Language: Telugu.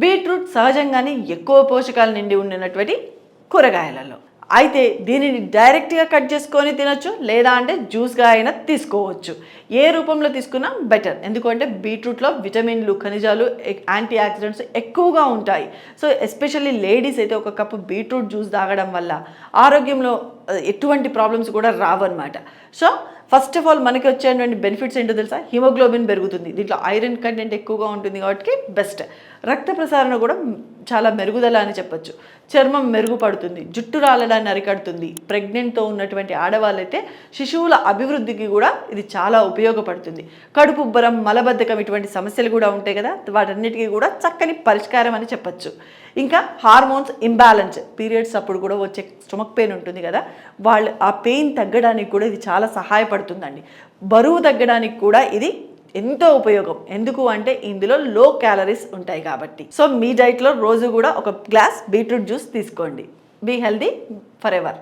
బీట్రూట్ సహజంగానే ఎక్కువ పోషకాలు నిండి ఉండినటువంటి కూరగాయలలో. అయితే దీనిని డైరెక్ట్గా కట్ చేసుకొని తినొచ్చు లేదా అంటే జ్యూస్గా అయినా తీసుకోవచ్చు. ఏ రూపంలో తీసుకున్నా బెటర్ ఎందుకంటే బీట్రూట్లో విటమిన్లు ఖనిజాలు యాంటీ ఆక్సిడెంట్స్ ఎక్కువగా ఉంటాయి. సో ఎస్పెషల్లీ లేడీస్ అయితే ఒక కప్పు బీట్రూట్ జ్యూస్ తాగడం వల్ల ఆరోగ్యంలో ఎటువంటి ప్రాబ్లమ్స్ కూడా రావన్నమాట. సో ఫస్ట్ ఆఫ్ ఆల్ మనకి వచ్చేటువంటి బెనిఫిట్స్ ఏంటో తెలుసా? హిమోగ్లోబిన్ పెరుగుతుంది. దీంట్లో ఐరన్ కంటెంట్ ఎక్కువగా ఉంటుంది కాబట్టి బెస్ట్ రక్త ప్రసారణ కూడా చాలా మెరుగుదల అని చెప్పొచ్చు. చర్మం మెరుగుపడుతుంది జుట్టు రాలడాన్ని అరికడుతుంది ప్రెగ్నెంట్తో ఉన్నటువంటి ఆడవాళ్ళైతే శిశువుల అభివృద్ధికి కూడా ఇది చాలా ఉపయోగపడుతుంది. కడుపు ఉబ్బరం మలబద్ధకం ఇటువంటి సమస్యలు కూడా ఉంటాయి కదా వాటన్నిటికీ కూడా చక్కని పరిష్కారం అని చెప్పచ్చు. ఇంకా హార్మోన్స్ ఇంబ్యాలెన్స్ పీరియడ్స్ అప్పుడు కూడా వచ్చే స్టొమక్ పెయిన్ ఉంటుంది కదా వాళ్ళు ఆ పెయిన్ తగ్గడానికి కూడా ఇది చాలా సహాయపడుతుందండి. బరువు తగ్గడానికి కూడా ఇది ఎంతో ఉపయోగం. ఎందుకు అంటే ఇందులో లో క్యాలరీస్ ఉంటాయి కాబట్టి. సో మీ డైట్లో రోజు కూడా ఒక గ్లాస్ బీట్రూట్ జ్యూస్ తీసుకోండి. Be healthy forever